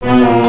Música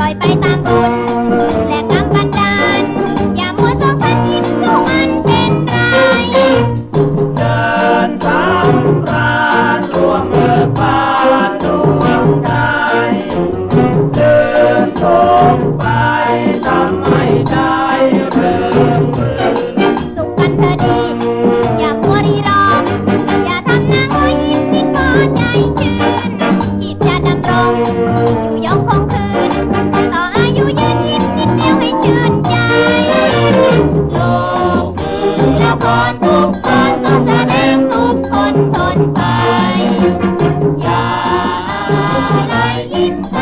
ลอยไปตามบุญและกรรมบันดาล อย่ามัวสงสัยยิ้มสู้มันเป็นไร เดินตามรานล่วงเลิกปานดวงใจเดินตรงไปทำให้ได้เรื่สุกันเธอดี อย่ามัวรีรอ อย่าทำหน้าโง่ยิ้มนิ่พอใจชื่นชีพจะดำรง อยู่ยงคงคื ย่าลายิ้ม